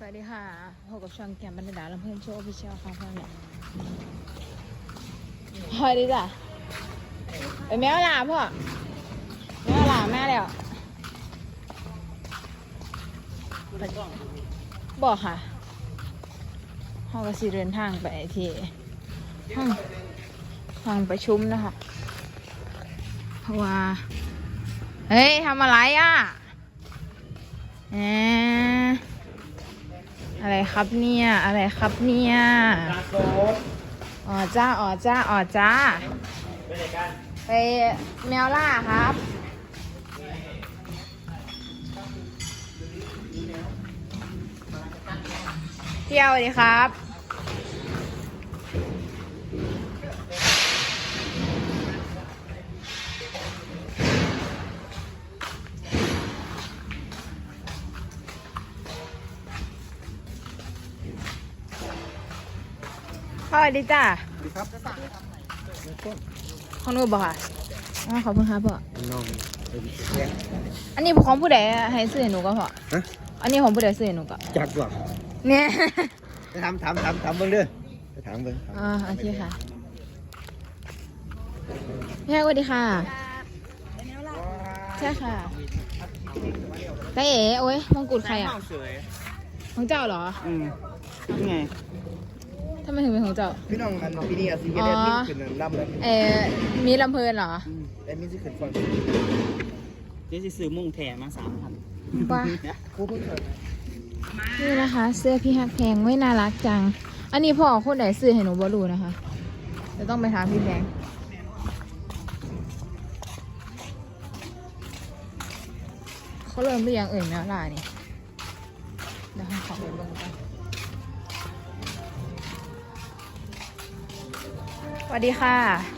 สวัสดีค่ะพบกับช่องแกมบรรดาลำเพื่อนโชว์พิเชียลค่ะพ่อเนี่ยสวัสดีจ้ะไปแมวลาพ่อแมวลาแม่แล้วบอกค่ะห้องกสิเดินทางไปที่ห้องห้องประชุมนะคะเพราะว่า เฮ้ยทำอะไรอะแหม อะไรครับเนี่ย อะไรครับเนี่ยตาโซดอ๋อจ้าอ๋อจ้าอ๋อจ้า ไปไหนกัน ไปแมวล่าครับเที่ยวดีครับ สวัสดีจ้าสวัสดีครับของหนูบอกค่ะอ๋อขอบคุณครับพ่อน้องเป็นแย่อันนี้ของผู้ใดให้ซื้อให้หนูก็พอฮะอันนี้ของผู้ใดซื้อให้หนูก็จักว่ะเนี่ยไปถามถามถามถามเบิ่งเด้อไปถามเบิ่งถามอ่าโอเคค่ะพี่แอ๊สวัสดีค่ะใช่ค่ะตาเอ๋โอ้ยมงกุฎใครอะสวยของเจ้าเหรออืมนี่ไง ทำไมถึงเป็นของเจ้า พี่น้องกันพี่นี่อาซีเกเดนนี่ขึ้นลำแล้วเอ๋มีลำเพลินเหรอแต่มีสิขึ้นฟังเดี๋ยวจะซื้อมุ่งแถมาสามพันบ้ากูเพิ่งเกิดนี่นะคะ เสื้อพี่ฮักแพงไม่น่ารักจัง อันนี้พ่อคนไหนซื้อให้หนูบรู้นะคะจะต้องไปถามพี่แพงเขาเริ่มหรือยังเอ่ยแมวล่านี่เดี๋ยวให้ขอไปเบิ่งกัน สวัสดีค่ะ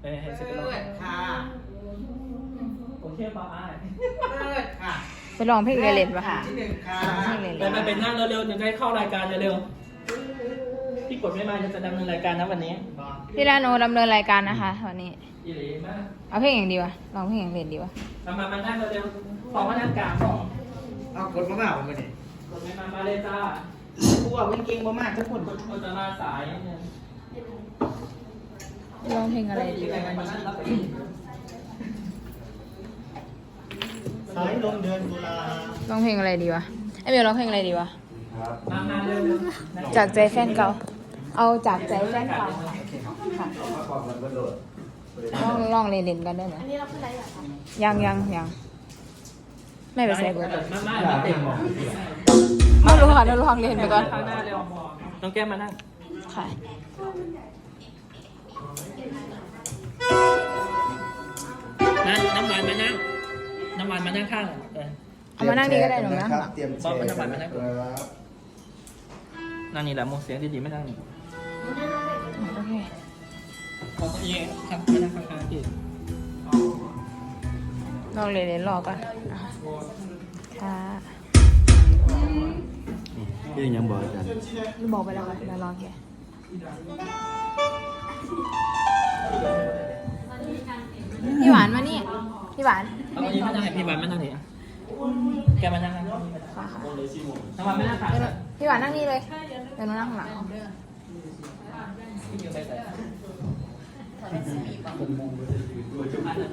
เอ้ยให้เสร็ไปลองเลิศค่ะโอเคป้ายเลิค่ะไปลองเพลงเรเลนป่ะค่ะที่หนึ่งค่ะเพลงเเลไปนไปนั่งเร็วๆจะได้เข้ารายการเร็วๆพี่กดไม่มาจะดำเนินรายการนะวันนี้พี่ลาโอดำเนินรายการนะคะวันนี้เอาเพลงอย่างดีวะลองเพลงอย่างเรนดีวะมามามานั่เร็วๆขอมานั่งกลางของเอากดมากๆผมมาด้กดไม่มามาเลยจ้าผู้ว่วิ่งเก่งมากทุกคนคนจะมาสายนิดนึ ลองเพลงอะไรดีที่ไหนวะกันมานั่งรับไปสายลมเดือนตุลาลองเพลงอะไรดีวะไอเบลร้องเพลงอะไรดีวะมามาเร็วๆจากใจแฟนเก่า เอาจากใจแฟนเก่าค่ะลองลองเล่นๆกันได้ไหมอันนี้เราเพิ่งไรยังยังยังไม่ไปใส่เบอร์มามามาเต็มหมดไม่รู้ค่ะเดี๋ยวลองเล่นไปก่อนข้างหน้าเร็วน้องแก้มมานั่งค่ะ นั่งน้ำหวานมานั่งน้ำหวานมานั่งข้างเออเอามานั่งนี่ก็ได้หนูนะเตรียมแชร์กันนะครับนั่งนี่แหละโมเสียงดีๆไม่นั่งนี่โอเคเอาเก้าอี้ครับมานั่งข้างๆพี่ลองเล่นๆรอก่อนค่ะพี่ยังบอกกันบอกไปแล้วค่ะเดี๋ยวรอแก พี่หวานมานี่ พี่หวาน เอาเก้าอี้มานั่งให้พี่หวานมานั่งนี่แกมานั่งข้างๆค่ะค่ะน้ำหวานไม่นั่งข้างเดี๋ยวหนูพี่หวานนั่งนี่เลย เดี๋ยวหนูนั่งข้างหลังพี่อยู่ไปไหน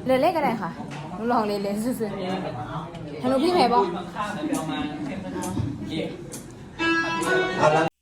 เล่นเล่นก็ได้ค่ะหนูลองเล่นเล่นซื่อๆฮัลโหลพี่เพย์บอกข้างๆเดี๋ยวเอามาเข้มมาดูเย่เอาละ